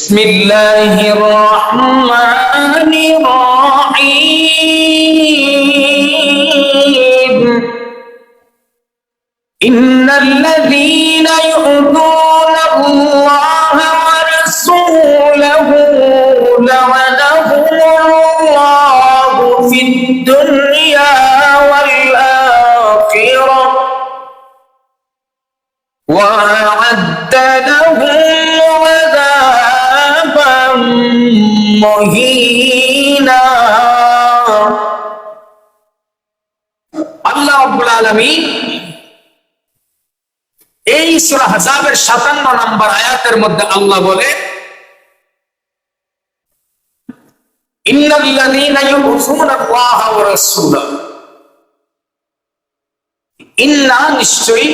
بسم الله الرحمن الرحيم. إن الذين يؤذون الله ورسوله لعنهم الله في الدنيا والآخرة وأعد لهم আল্লাহ এই হাজাবের সাতান্ন নম্বর আয়াতের মধ্যে আল্লাহ বলে ইন্না নিশ্চয়ই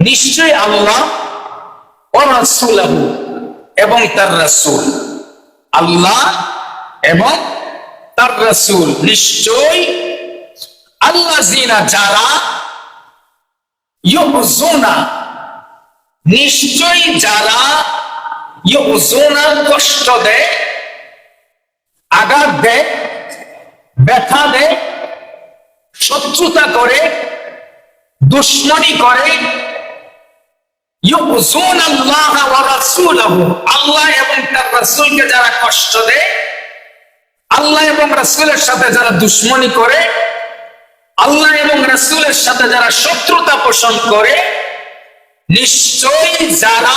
নিশ্চয় আল্লাহ এবং তার রাসূল। আল্লাহ এবং তার রাসূল। নিশ্চয় আল্লাহ জিনা যারা নিশ্চয় যারা কষ্ট দেয়, আঘাত দেয়, ব্যথা দেয়, শত্রুতা করে, দুশ্মনী করে আল্লাহ এবং তার রাসূলকে যারা কষ্ট দেয়, আল্লাহ এবং রাসূলের সাথে যারা দুশ্মনী করে, আল্লাহ এবং রাসূলের সাথে যারা শত্রুতা পোষণ করে, নিশ্চয়ই যারা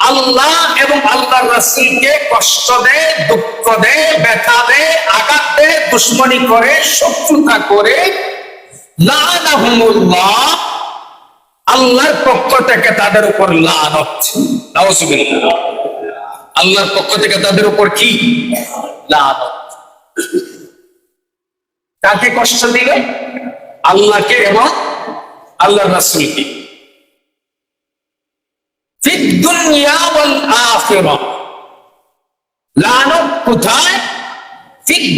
আল্লাহ এবং আল্লাহর রাসূলকে কষ্ট দেয়, দুঃখ দেয়, ব্যথা দেয়, আঘাত দেয়, দুশ্মনী করে, শত্রুতা করে লানাহুমুল্লাহ আল্লাহর পক্ষ থেকে তাদের উপর লানত। আল্লাহর পক্ষ থেকে তাদের উপর কি? লানত। কাকে কষ্ট দিলে আল্লাহকে এবং আল্লাহর রাসূলকে। লানত কোথায়?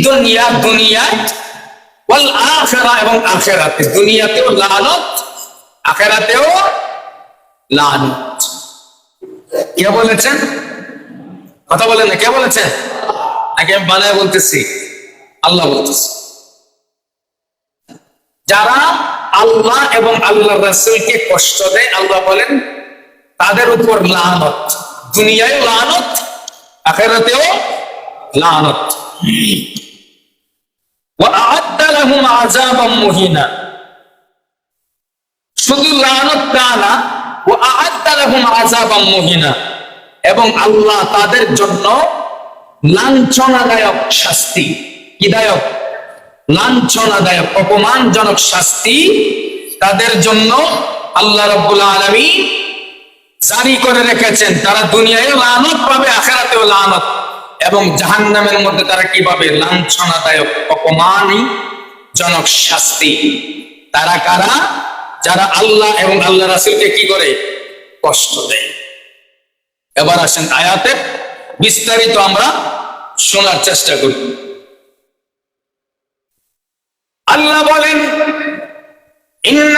দুনিয়া এবং আখিরাতে। দুনিয়াতেও লানত আখিরাতেও লানত কে বলেছেন কথা বলেন না কে বলেছেন নাকি আমি বানায় বলতেছি আল্লাহ বলতেছি যারা আল্লাহ এবং আল্লাহ রাসূলকে কষ্ট দেয় আল্লাহ বলেন তাদের উপর লানত দুনিয়ায় লানত আখেরাতেও লানত وأعد لهم عذابا مهينا শুধু লানত ও আদালাহুম আযাবাম এবং আল্লাহ তাদের জন্য লাঞ্ছনাদায়ক শাস্তি। কিদায়ক লাঞ্ছনাদায়ক, অপমানজনক শাস্তি তাদের জন্য আল্লাহ রব্বুল আলমী জারি করে রেখেছেন। তারা দুনিয়ায় লানত পাবে, আখেরাতেও লানত। এবং জাহান্নামের মধ্যে তারা কীভাবে লাঞ্ছনাদায়ক, অপমানজনক শাস্তি। তারা কারা? যারা আল্লাহ এবং আল্লাহ রাসূলকে কি করে? কষ্ট দেয়। এবার আসেন আয়াতে, বিস্তারিত আমরা শোনার চেষ্টা করি। আল্লাহ বলেন إن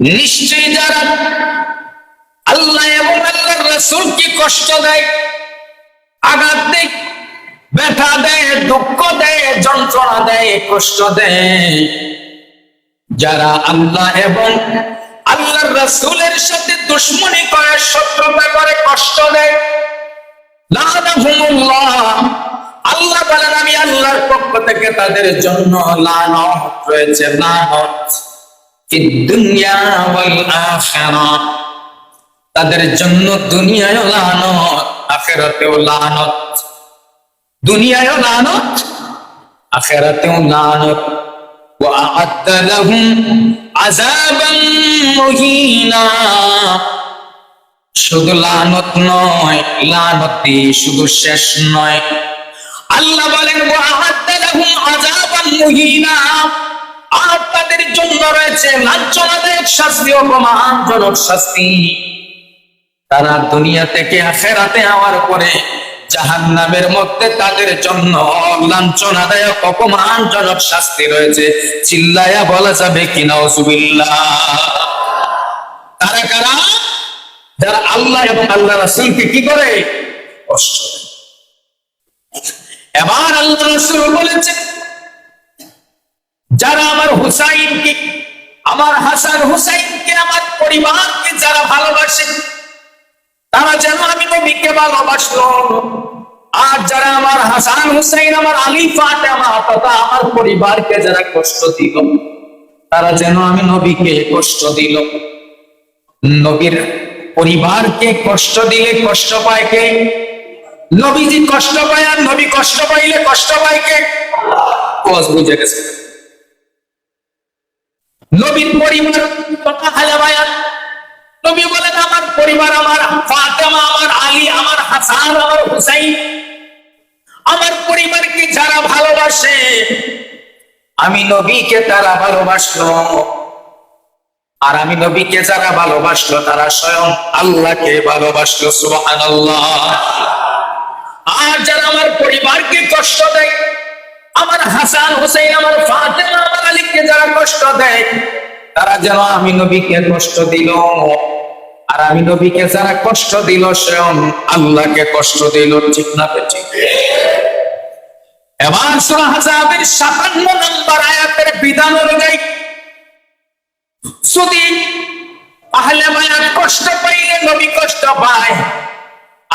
নিশ্চয়ই যারা আল্লাহ এবং আল্লাহর রাসূলকে কষ্ট দেয়, আঘাত দেয়, ব্যথা দেয়, দুঃখ দেয়, যন্ত্রণা দেয়, কষ্ট দেয়, যারা আল্লাহ এবং আল্লাহর রাসূলের সাথে দুশ্মনী করে, শত্রুতা করে, কষ্ট দেয় আল্লাহ বলেন, আমি আল্লাহর পক্ষ থেকে তাদের জন্য লানত রয়েছে, লানত। তাদের জন্য দুনিয়ায় লানত আখিরাতেও লানত দুনিয়ায়ও লানত আখিরাতেও লানত وأعد لهم عذابا مهينا শুধু লানত নয় লানতি শুধু শেষ নয় আল্লাহ বলেন وأعد لهم عذابا مهينا আর তাদের জন্য রয়েছে লাঞ্ছনাদায়ক শাস্তি অপমানজনক শাস্তি। তারা দুনিয়া থেকে আখেরাতে হওয়ার পরে জাহান্নামের মধ্যে তাদের জন্য লাঞ্ছনাদায়ক, অপমানজনক শাস্তি রয়েছে। চিল্লায়া বলা যাবে কিনা অসুবিল্লা তারা কারা? যারা আল্লাহ এবং আল্লাহ রাসূলকে কি করে? কষ্ট এবার আল্লাহ রাসূল বলেছেন যারা আমার হুসাইনকে, আমার হাসান হুসাইনকে, আমার পরিবারকে যারা ভালোবাসে, তারা যেন আমি নবীকে ভালোবাসলো। আর যারা আমার হাসান হুসাইন, আমার আলী ফাতেমা, তথা আমার পরিবারকে যারা কষ্ট দিল, তারা যেন আমি নবীকে কষ্ট দিল। নবীর পরিবারকে কষ্ট দিলে কষ্ট পায় কে? নবীজি কষ্ট পায় আর নবী কষ্ট পাইলে কষ্ট পায় কে? বুঝে গেছে। নবীর পরিবার, কথা হালে বায়ান নবী বলেন, আমার পরিবার, আমার ফাতেমা, আমার আলী, আমার হাসান, আমার হুসাইন, আমার পরিবারকে যারা ভালোবাসে, আমি নবীকে তারা ভালোবাসলো। আর আমি নবীকে যারা ভালোবাসলো, তারা স্বয়ং আল্লাহকে ভালোবাসলো, সুবহানাল্লাহ। আর যারা আমার পরিবারকে কষ্ট দেয়, আমার হাসান হোসেন আমার ফাতেমা আলীকে যারা কষ্ট দেয়, তারা যেন আমি নবীকে কষ্ট দিল। আর আমি নবীকে যারা কষ্ট দিল স্বয়ং আল্লাহকে কষ্ট দিল, ঠিক না ঠিক? এবার হাজাবের 57 নম্বর আয়াতের বিধান অনুযায়ী, যদি কষ্ট পাইলে নবী কষ্ট পায়,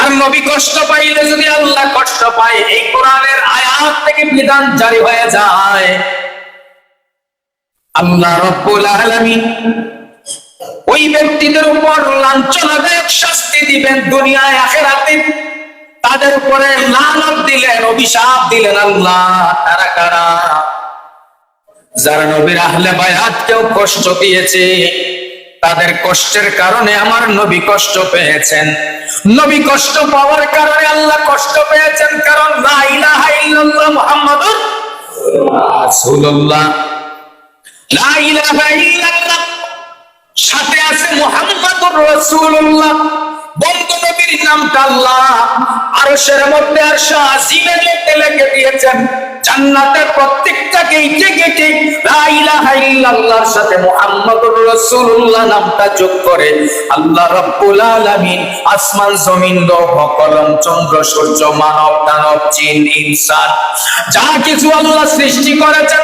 আর নবী কষ্ট পাইলে যদি আল্লাহ কষ্ট পায়, এই কোরআনের আয়াত থেকে বিধান জারি হয়ে যায়। আল্লাহ রব্বুল আলামিন ওই ব্যক্তিদের উপর লাঞ্ছনাদায়ক শাস্তি দিবেন দুনিয়ায়, আখেরাতে। তাদের উপরে লানত দিলেন, অভিশাপ দিলেন আল্লাহ, তারা কারা? যারা নবীর আহলে বায়াতকেও কষ্ট দিয়েছে, তাদের কষ্টের কারণে আমার নবী কষ্ট পেয়েছেন। নবী কষ্ট পাওয়ার কারণে আল্লাহ কষ্ট পেয়েছেন, কারণ লা ইলাহা ইল্লাল্লাহ মুহাম্মাদুর রাসূলুল্লাহ। সাথে আছে মুহাম্মাদুর রাসূলুল্লাহ। বন্ধু নবীর নামটা আল্লাহ। মধ্যে আর লিখে দিয়েছেন, জান্নাতের প্রত্যেকটা গেটে সাথে নামটা যোগ করে, আল্লাহ রাব্বুল আসমান, জমিন, লৌহ, কলম, চন্দ্র, সূর্য, মানব, দানব, জিন, ইনসান, যা কিছু আল্লাহ সৃষ্টি করেছেন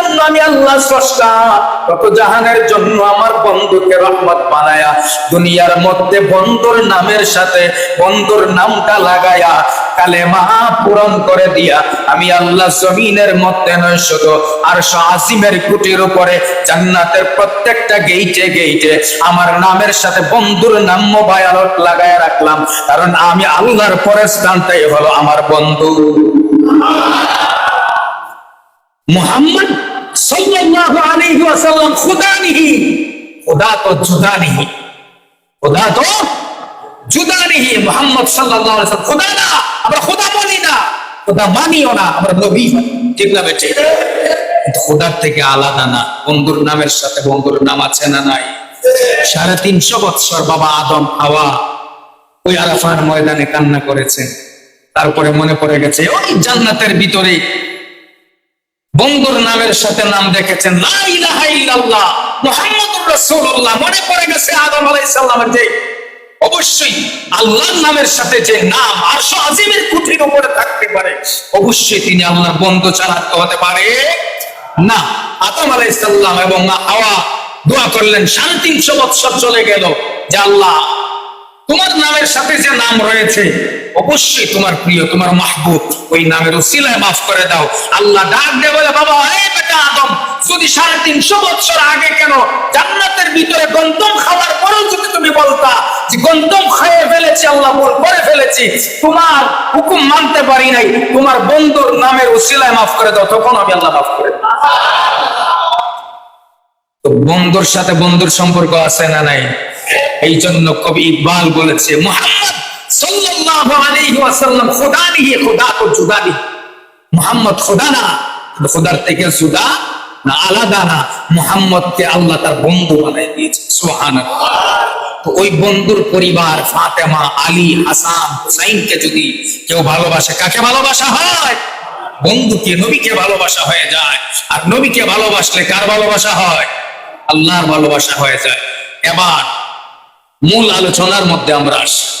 আমি আল্লাহ স্রষ্টা। তত জাহানের জন্য আমার বন্ধুকে রহমত বানায়া, দুনিয়ার মধ্যে বন্ধুর নামের সাথে বন্ধুর নামটা লাগায়া, কালেমা পূরণ করে দিয়া, আমি আল্লাহ জমিনের মধ্যে নয় শুধু আর আজিমের কুটির উপরে, জান্নাতের প্রত্যেকটা গেইটে গেইটে আমার নামের সাথে বন্ধুর নাম মোবাইলত লাগায় রাখলাম, কারণ আমি আল্লাহর পরের স্থানটাই হলো আমার বন্ধু। মুহাম্মদ সাল্লাল্লাহু আলাইহি ওয়াসাল্লাম খুদা নিহি খুদা তো জুদা নিহি খুদা তো জুদা নিহি সাল্লাল্লাহু আলাইহি ওয়াসাল্লাম খুদা না, আমরা খুদা বলি না। খুদা মানিও না, আমরা নবী। ঠিক না খুদার থেকে আলাদা না। বন্ধুর নামের সাথে বন্ধুর নাম আছে না নাই? সাড়ে তিনশো বৎসর বাবা আদম হাওয়া ওই আরাফার ময়দানে কান্না করেছেন তারপরে মনে পড়ে গেছে, ওই জান্নাতের ভিতরে বন্ধুর নামের সাথে নাম দেখেছেন মনে পড়ে গেছে আদম আলাইহিস সালামের যে অবশ্যই আল্লাহর নামের সাথে যে নাম আরশ আজিমের কুঠির উপরে থাকতে পারে, অবশ্যই তিনি আল্লাহর বন্ধু চালাতে হতে পারে না। আদম আলাইহিস সালাম এবং হাওয়া দোয়া করলেন, সাড়ে তিনশো বৎসর চলে গেল যে আল্লাহ, তোমার নামের সাথে যে নাম রয়েছে অবশ্যই তোমার প্রিয়, তোমার মাহবুব, ওই নামের উসিলায় মাফ করে দাও আল্লাহ ডাক দে বলে, বাবা, এই বেটা আদম, যদি সাড়ে তিনশো বছর আগে কেন জান্নাতের ভিতরে গন্তম খাওয়ার পরেও যদি তুমি বলতা যে গন্তম খেয়ে ফেলেছি, আল্লাহ বল করে ফেলেছি, তোমার হুকুম মানতে পারি নাই, তোমার বন্ধুর নামের উসিলায় মাফ করে দাও, তখন আমি আল্লাহ মাফ করে। তো বন্ধুর সাথে বন্ধুর সম্পর্ক আছে না নাই এই জন্য কবি ইকবাল বলেছে, মোহাম্মদ আলাদা না আল্লাহ তার বন্ধু বন্ধুর পরিবার, ফাতেমা, আলী, হাসান, হুসাইনকে যদি কেউ ভালোবাসে, কাকে ভালোবাসা হয়? বন্ধুকে, নবীকে ভালোবাসা হয়ে যায়। আর নবীকে ভালোবাসলে কার ভালোবাসা হয়? আল্লাহর ভালোবাসা হয়ে যায়। এবার মূল আলোচনার মধ্যে আমরা আসি।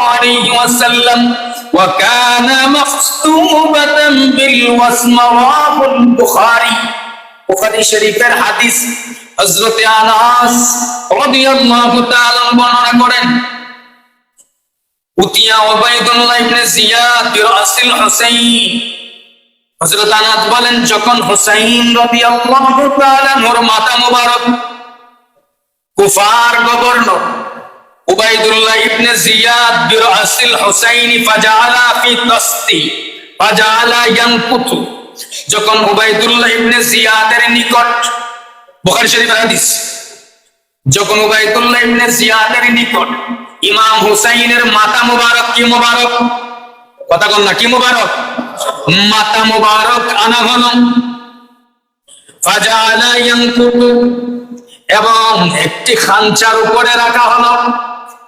عليه وسلم وكان مخطوبة بالوسم رواه البخاري বুখারী শরীফের হাদিস হযরত আনাস রাদিয়াল্লাহু তাআলা বর্ণনা করেন উতিয়া উবাইদুল্লাহ ইবনে জিয়াদ বিরাসিল হুসাইন হযরত আনাস বলেন যখন হুসাইন রাদিয়াল্লাহু তাআলা নূর মাথা মোবারক কুফার গভর্নর উবাইদুল্লাহ ইবনে জিয়াদ বিরাসিল হুসাইন ফাজাআলা ফি তাসতি, ফাজাআলা ইয়ানকুতু। যখন উবাইদুল্লাহ ইবনে জিয়াদের নিকট, বুখারী শরীফের হাদিস, যখন উবাইদুল্লাহ ইবনে জিয়াদের নিকট ইমাম হুসাইনের মাথা মুবারক কি মুবারক? কথা বল না, কি মুবারক? মাথা মুবারক আনা হলো। ফাজালা ইয়ানকুতু এবং একটি খাঞ্চার উপরে রাখা হলো।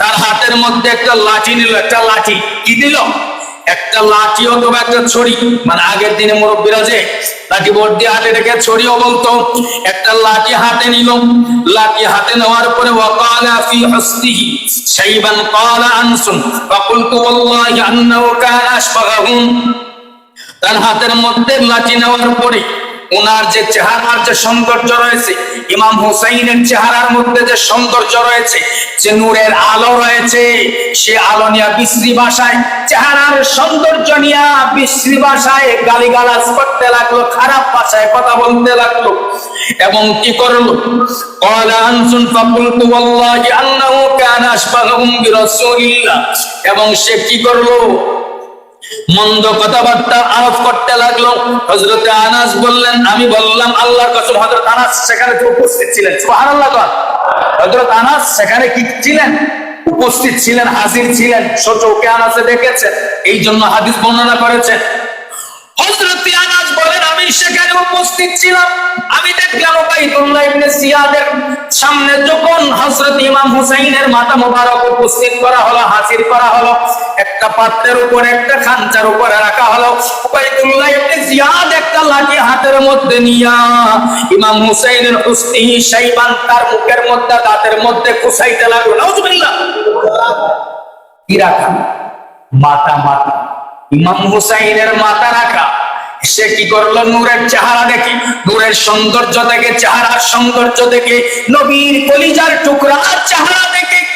তার হাতের মধ্যে একটা লাঠি নিল, একটা লাঠি। কি দিল? একটা লাঠি অথবা একটা ছড়ি। মানে আগের দিনে মুরব্বীরা যে লাঠি বোর্ড দিয়ে হাতে রেখে ছড়িও বলতো, একটা লাঠি হাতে নিল। লাঠি হাতে নেওয়ার পরে ওয়াকালা ফি হস্তিহি শাইবান ক্বালা আনসুন। ফাকুলতু ওয়াল্লাহি আন্নাহু কানা আশবাহুম তার হাতের মধ্যে লাঠি নেওয়ার পরে ওনার যে চেহারার যে সৌন্দর্য রয়েছে, ইমাম হুসাইনের চেহারার মধ্যে যে সৌন্দর্য রয়েছে, যে নূরের আলো রয়েছে, সে আলো নিয়ে বিশ্রী ভাষায়, চেহারার সৌন্দর্য নিয়ে বিশ্রী ভাষায় গালিগালাজ করতে লাগল, খারাপ ভাষায় কথা বলতে লাগল। এবং কি করল? এবং সে কি করল? মন্দ কথাবার্তা আরোপ করতে লাগল। হজরতে আনাস বললেন, আমি বললাম, আল্লাহর কসম হজরত আনাস সেখানে উপস্থিত ছিলেন। হজরত আনাস সেখানে কি ছিলেন? উপস্থিত ছিলেন, হাজির ছিলেন। চোখে আনাসে দেখেছেন এই জন্য হাদিস বর্ণনা করেছেন হযরত আনাস বলেন, আমি সেখানে উপস্থিত ছিলাম। আমি দেখলাম উবাইদুল্লাহ ইবনে জিয়াদের সামনে যখন হযরত ইমাম হুসাইনের মাথা মোবারক উপস্থিত করা হলো, হাজির করা হলো একটা পাত্রের উপর, একটা খাঞ্চার উপরে রাখা হলো। উবাইদুল্লাহ ইবনে জিয়াদ একটা লাঠি হাতের মধ্যে নিয়া, ইমাম হুসাইনের হুসনিহি শাইবান তার মুখের মধ্যে, দাঁতের মধ্যে কুসাইতে লাগল। নাউজুবিল্লাহ। কি রাখা? মাথা মাথা। ইমাম হুসাইনের মাথা রাখা। সে কি করল? নূরের চেহারা দেখে। নূরের সৌন্দর্য দেখে, চেহারার সৌন্দর্য দেখে, নবীর কলিজার টুকরার চেহারা দেখে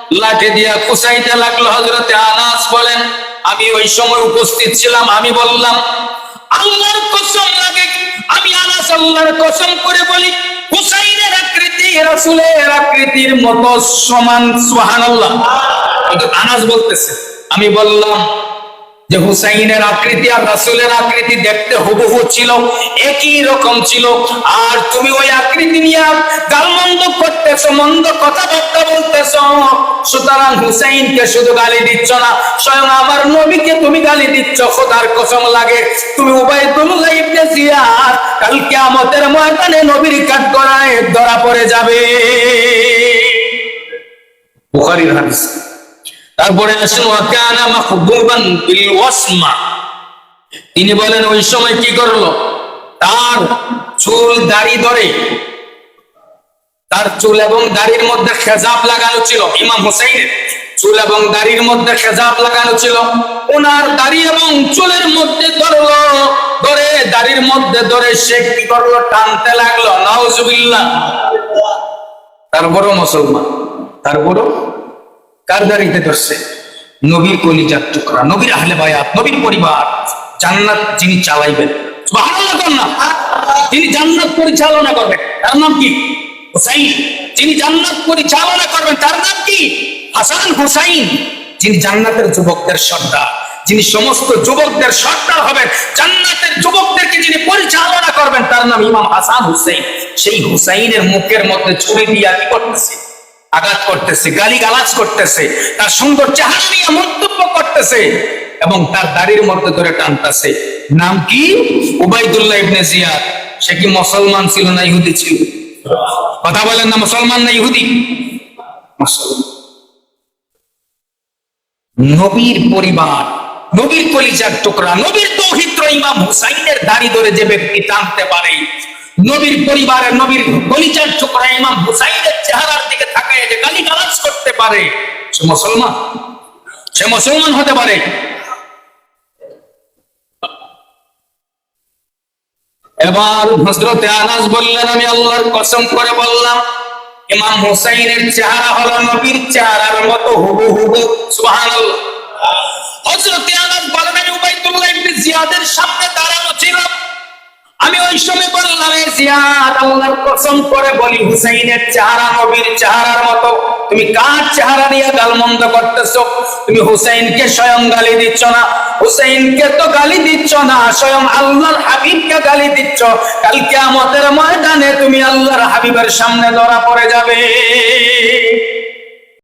লাঠি দিয়া কুচাইতে লাগল হজরতে আনাস বলেন, আমি ওই সময় উপস্থিত ছিলাম, আমি বললাম, আল্লাহর কসম লাগে, আমি আনাস আল্লাহর কসম করে বলি, হুসাইনের আকৃতি রাসূলের আকৃতির মতো সমান, সুবহানাল্লাহ। আনাস বলতেছে, আমি বললাম যে হুসাইনের আকৃতি আর রাসূলের আকৃতি দেখতে হুবহু ছিল, একই রকম ছিল। আর তুমি ওই আকৃতি নিয়ে গালমন্দ করতেছো, মন্দ কথাবার্তা বলতেছো। সুতরাং হুসাইনকে শুধু গালি দিচ্ছ না, স্বয়ং আমার নবীকে তুমি গালি দিচ্ছ। খোদার কসম লাগে, তুমি উবাইদুল্লাহ ইবনে জিয়াদ কাল কিয়ামতের ময়দানে নবীর কাঠ করায় ধরা পড়ে যাবে। বুখারীর হাদিস। তারপরে আসেন তিনি বলেন, ওই সময় কি করল? তার চুল দাড়ি ধরে, তার চুল এবং দাড়ির মধ্যে খেজাব লাগানো ছিল। ইমাম হুসাইনের চুল এবং দাড়ির মধ্যে খেজাব লাগানো ছিল। ওনার দাড়ি এবং চুলের মধ্যে ধরলো, ধরে দাড়ির মধ্যে ধরে সে কি করল? টানতে লাগল। নাউজুবিল্লাহ। তারপরও মুসলমান, তারপরও কার দাঁড়িতে ধরছে? নবীর কলিজার টুকরা, নবীর আহলে বায়াত, নবীর পরিবার, জান্নাত যিনি চালাইবেন। তিনি জান্নাত পরিচালনা করবেন, তার নাম কি? হুসাইন। যিনি জান্নাত পরিচালনা করবেন, তার নাম কি? হাসান হুসাইন। যিনি জান্নাতের যুবকদের সর্দার, যিনি সমস্ত যুবকদের সর্দার হবেন, জান্নাতের যুবকদেরকে যিনি পরিচালনা করবেন, তার নাম ইমাম হাসান হুসাইন। সেই হুসাইনের মুখের মধ্যে ছুরি দিয়া কি করতেছে? আঘাত করতেছে গালি গালাজ করতেছে, তার সুন্দর চেহারা নিয়ে মন্তব্য করতেছে এবং তার দাড়ির মধ্যে ধরে টানতেছে। নাম কি? উবাইদুল্লাহ ইবনে জিয়াদ। সে কি মুসলমান ছিল না ইহুদি ছিল? কথা বলেন না, মুসলমান না ইহুদি? নবীর পরিবার, নবীর কলিজার টুকরা, নবীর দৌহিত্র ইমাম হুসাইনের দাড়ি ধরে যে ব্যক্তি টানতে পারে নবীর পরিবারের নবীর কলিজার টুকরা ইমাম হুসাইনের চেহারার দিকে তাকায় যে গালি গালাজ করতে পারে। সে মুসলমান। সে মুসলমান হতে পারে। এবার হজরতে আনাস বললেন, আমি আল্লাহর কসম করে বললাম, ইমাম হুসাইনের চেহারা হলো নবীর চেহারার মতো হুবু হুবু সুবহানাল্লাহ। হযরতে আনাস আমি উবাইদুল্লাহ ইবনে জিয়াদের সামনে দাঁড়ানো ছিলাম। আমি ওই সময় বললাম জিয়াদ আল্লাহর কসম করে বলি, হুসাইনের চেহারা, নবীর চেহারার মতো। তুমি কার চেহারা নিয়ে গালমন্দ করতেছো? তুমি হুসাইনকে স্বয়ং গালি দিচ্ছ না? হুসাইনকে তো গালি দিচ্ছ না, স্বয়ং আল্লাহর হাবিবকে গালি দিচ্ছ। কাল কিয়ামতের ময়দানে তুমি আল্লাহর হাবিবের সামনে ধরা পড়ে যাবে।